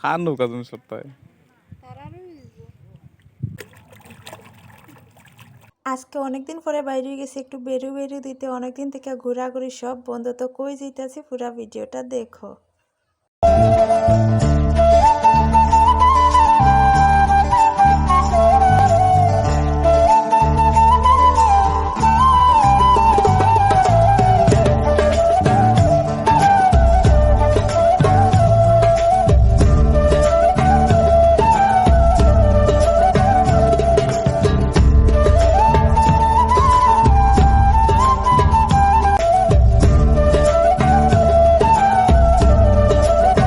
খার নৌকা তুমি সপ্তাহে। আজকে অনেকদিন পরে বাইরে গেছি, একটু বেরু বেরু দিতে। অনেকদিন থেকে ঘোরাঘুরি সব বন্ধ। তো কই যেতেছি পুরা ভিডিওটা দেখো।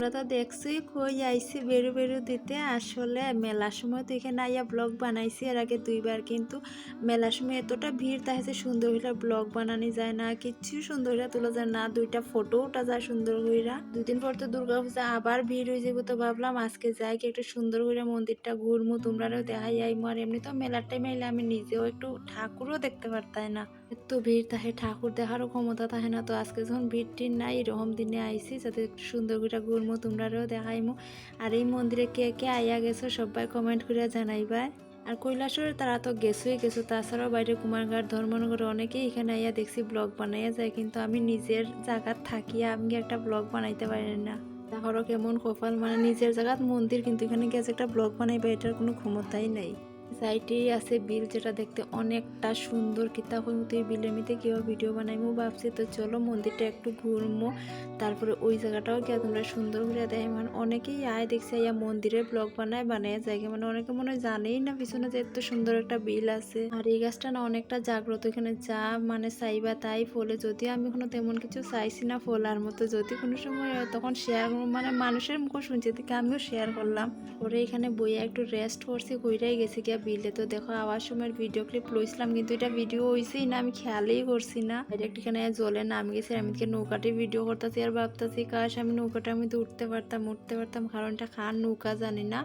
আমরা তো দেখছি, কই আইছি, বেরু বেরু দিতে। আসলে মেলার সময় তো এখানে আইয়া ব্লগ বানাইছি। এর আগে দুইবার কিন্তু মেলার সময় এতটা ভিড় তাহলে সুন্দর হইলা ব্লগ বানানি যায় না, কিচ্ছু সুন্দর হইলা তোলা যায় না। দুইটা ফটো ওঠা যায় সুন্দর হইরা। দুদিন পর তো দুর্গা পূজা, আবার ভিড় হয়ে যাব তো ভাবলাম, আজকে যাই কি একটু সুন্দর হইরা মন্দিরটা ঘুরমু তোমরাও দেখাই আইমু। আর এমনি তো মেলার টাইমে আইলে আমি নিজেও একটু ঠাকুরও দেখতে পারতাই না। এত ভিড় তাহে ঠাকুর দেখারও ক্ষমতা থাকে না। তো আজকে যখন ভিড় টির নাই, এরকম দিনে আইছি, যাতে একটু সুন্দর করে ঘুরমু। তোমরাও দেখাইমু। আর এই মন্দিরে কে কে আইয়া গেছো সবাই কমেন্ট করে জানাইবা। আর কৈলাসর তারা তো গেছোই গেছো, তাছাড়াও বাইরে কুমারঘাট, ধর্মনগরে অনেকেই এখানে আইয়া দেখছি ব্লগ বানাইয়া যায়, কিন্তু আমি নিজের জায়গাত থাকিয়া আমি একটা ব্লগ বানাইতে পারি না। তাহলে কেমন কপাল মানে নিজের জায়গাত মন্দির কিন্তু এখানে গেছে একটা ব্লগ বানাইবা, এটার কোনো ক্ষমতাই নাই। সাইটেই আছে বিল যেটা দেখতে অনেকটা সুন্দর। কিতা হই মতো এই বিলের মধ্যে কেউ ভিডিও বানাইমু ভাবছি। তো চলো মন্দিরটা একটু ঘুরমো। তারপরে ওই জায়গাটাও গিয়ে তোমরা সুন্দর করে দেখে। মানে অনেকেই আয় দেখছে ইয়া মন্দিরের ব্লগ বানায় বানায় জায়গা মানে অনেকে মনে হয় জানেই না পিছনে যে এত সুন্দর একটা বিল আছে। আর এই গাছটা না অনেকটা জাগ্রত। এখানে যা মানে চাইবা তাই ফলে। যদি আমি কোনো তেমন কিছু চাইছি না ফলার মতো। যদি কোনো সময় তখন শেয়ার মানে মানুষের মুখ শুনছি থেকে আমিও শেয়ার করলাম। পরে এখানে বইয়া একটু রেস্ট করছি, কইরাই গেছি গিয়া বিলে তো দেখো আওয়ার সময় ভিডিও ক্লিপ লইছিলাম, কিন্তু এটা ভিডিও হইছেই না, আমি খেয়ালই করছি না। ডাইরেক্ট জলে নামে গেছি আমি এদিকে নৌকাটি ভিডিও করতেছি আর ভাবতেছি, কাশ, আমি নৌকাটা আমি উঠতে পারতাম উঠতে পারতাম, কারণটা খান নৌকা জানি না।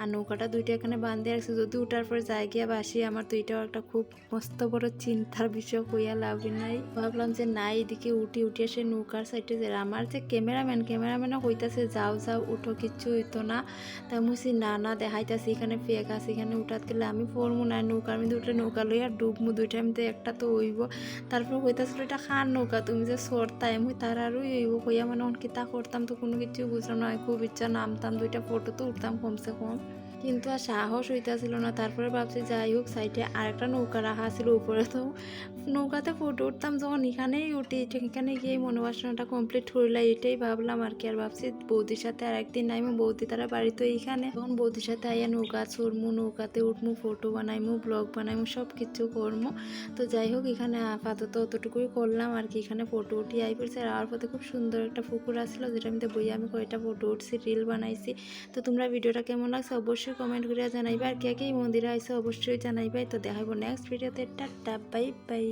আর নৌকাটা দুইটা এখানে বান্ধে রাখছে, যদি উঠার পর যাই গিয়া বাসি, আমার তো এটাও একটা খুব মস্ত বড় চিন্তার বিষয়, কইয়া লাভ নাই। ভাবলাম যে না এদিকে উঠি, উঠে সে নৌকার সাইডে যে আমার যে ক্যামেরাম্যান ক্যামেরাম্যানও কইতাছে, যাও যাও, উঠো, কিচ্ছু হইতো না। তাই মুসি না না, দেখাইতাছি, এখানে ফেক আছে, এখানে উঠাত গেলে আমি পড়মু না, নৌকা, আমি উঠে নৌকা লইয়া ডুবমু, দুইটা আমি তো একটা তো হইব। তারপর কইতাছিল, এটা খান নৌকা, তুমি যে সরতাই মুই তার আরও হইব। কইয়া মানে অন কিতা করতাম, তো কোনো কিছু বুঝলাম না খুব ইচ্ছা নামতাম, দুইটা ফটো তো উঠতাম কমসে কম। কিন্তু আর সাহস হইতেছিল না। তারপরে ভাবছি, যাই হোক, সাইডে আরেকটা নৌকা রাখা ছিল উপরে তো। নৌকাতে ফটো উঠতাম যখন এখানেই উঠি এখানে গিয়ে মনোবাসনাটা কমপ্লিট করলে এটাই ভাবলাম আর কি। আর ভাবছি, বৌদির সাথে আর একদিন নাইমু বৌদি তারা বাড়ি তো এইখানে। তখন বৌদির সাথে আইয়া নৌকা চড়মু নৌকাতে উঠমু ফটো বানাইমু ব্লগ বানাইমু সব কিছু করমু। তো যাই হোক, এখানে আপাতত অতটুকুই করলাম আর কি। এখানে ফটো উঠি, আই পড়ছে আর আর পথে খুব সুন্দর একটা পুকুর আসলো যেটা আমি বইয়ে আমি কয়টা ফটো উঠছি রিল বানাইছি। তো তোমরা ভিডিওটা কেমন লাগছে অবশ্যই কমেন্ট করে জানাইবা। আর কে কে মন্দিরে আসে অবশ্যই জানাইবা। তো দেখাবো নেক্সট ভিডিওতে টাটা বাই বাই